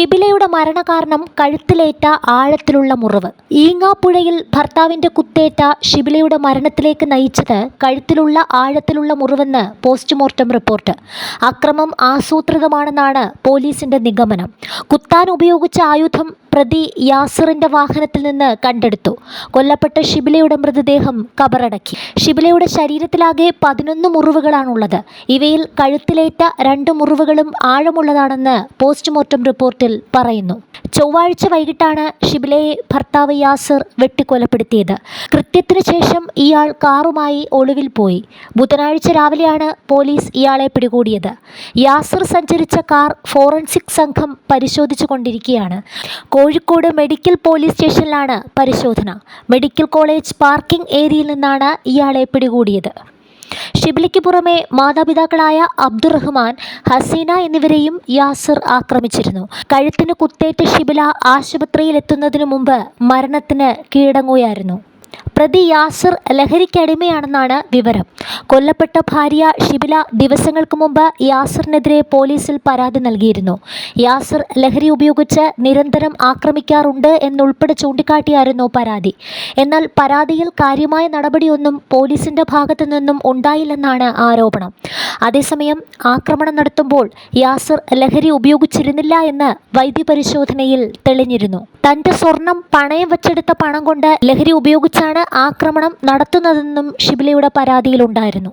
ഷിബിലയുടെ മരണകാരണം കഴുത്തിലേറ്റ ആഴത്തിലുള്ള മുറിവ്. ഈങ്ങാപ്പുഴയിൽ ഭർത്താവിന്റെ കുത്തേറ്റ ഷിബിലയുടെ മരണത്തിലേക്ക് നയിച്ചത് കഴുത്തിലുള്ള ആഴത്തിലുള്ള മുറിവെന്ന് പോസ്റ്റ്മോർട്ടം റിപ്പോർട്ട്. അക്രമം ആസൂത്രിതമാണെന്നാണ് പോലീസിന്റെ നിഗമനം. കുത്താൻ ഉപയോഗിച്ച ആയുധം പ്രതി യാസിറിന്റെ വാഹനത്തിൽ നിന്ന് കണ്ടെടുത്തു. കൊല്ലപ്പെട്ട ഷിബിലയുടെ മൃതദേഹം കബറടക്കി. ഷിബിലയുടെ ശരീരത്തിലാകെ പതിനൊന്ന് മുറിവുകളാണുള്ളത്. ഇവയിൽ കഴുത്തിലേറ്റ രണ്ട് മുറിവുകളും ആഴമുള്ളതാണെന്ന് പോസ്റ്റ്മോർട്ടം റിപ്പോർട്ടിൽ പറയുന്നു. ചൊവ്വാഴ്ച വൈകിട്ടാണ് ഷിബിലയെ ഭർത്താവ് യാസിർ വെട്ടിക്കൊലപ്പെടുത്തിയത്. കൃത്യത്തിനു ശേഷം ഇയാൾ കാറുമായി ഒളിവിൽ പോയി. ബുധനാഴ്ച രാവിലെയാണ് പോലീസ് ഇയാളെ പിടികൂടിയത്. യാസിർ സഞ്ചരിച്ച കാർ ഫോറൻസിക് സംഘം പരിശോധിച്ചു കൊണ്ടിരിക്കുകയാണ്. കോഴിക്കോട് മെഡിക്കൽ പോലീസ് സ്റ്റേഷനിലാണ് പരിശോധന. മെഡിക്കൽ കോളേജ് പാർക്കിംഗ് ഏരിയയിൽ നിന്നാണ് ഇയാളെ പിടികൂടിയത്. ഷിബിലിക്ക് പുറമെ മാതാപിതാക്കളായ അബ്ദുറഹ്മാൻ ഹസീന എന്നിവരെയും യാസിർ ആക്രമിച്ചിരുന്നു. കഴുത്തിന് കുത്തേറ്റ ഷിബില ആശുപത്രിയിൽ എത്തുന്നതിനു മുമ്പ് മരണത്തിന് കീഴടങ്ങുകയായിരുന്നു. പ്രതി യാസിർ ലഹരിക്കടിമയാണെന്നാണ് വിവരം. കൊല്ലപ്പെട്ട ഭാര്യ ഷിബില ദിവസങ്ങൾക്ക് മുമ്പ് യാസിറിനെതിരെ പോലീസിൽ പരാതി നൽകിയിരുന്നു. യാസിർ ലഹരി ഉപയോഗിച്ച് നിരന്തരം ആക്രമിക്കാറുണ്ട് എന്നുൾപ്പെടെ ചൂണ്ടിക്കാട്ടിയായിരുന്നു പരാതി. എന്നാൽ പരാതിയിൽ കാര്യമായ നടപടിയൊന്നും പോലീസിന്റെ ഭാഗത്തു നിന്നും ഉണ്ടായില്ലെന്നാണ് ആരോപണം. അതേസമയം ആക്രമണം നടത്തുമ്പോൾ യാസിർ ലഹരി ഉപയോഗിച്ചിരുന്നില്ല എന്ന് വൈദ്യപരിശോധനയിൽ തെളിഞ്ഞിരുന്നു. തന്റെ സ്വർണം പണയം വച്ചെടുത്ത പണം കൊണ്ട് ലഹരി വെച്ചാണ് ആക്രമണം നടത്തുന്നതെന്നും ഷിബിലയുടെ പരാതിയിലുണ്ടായിരുന്നു.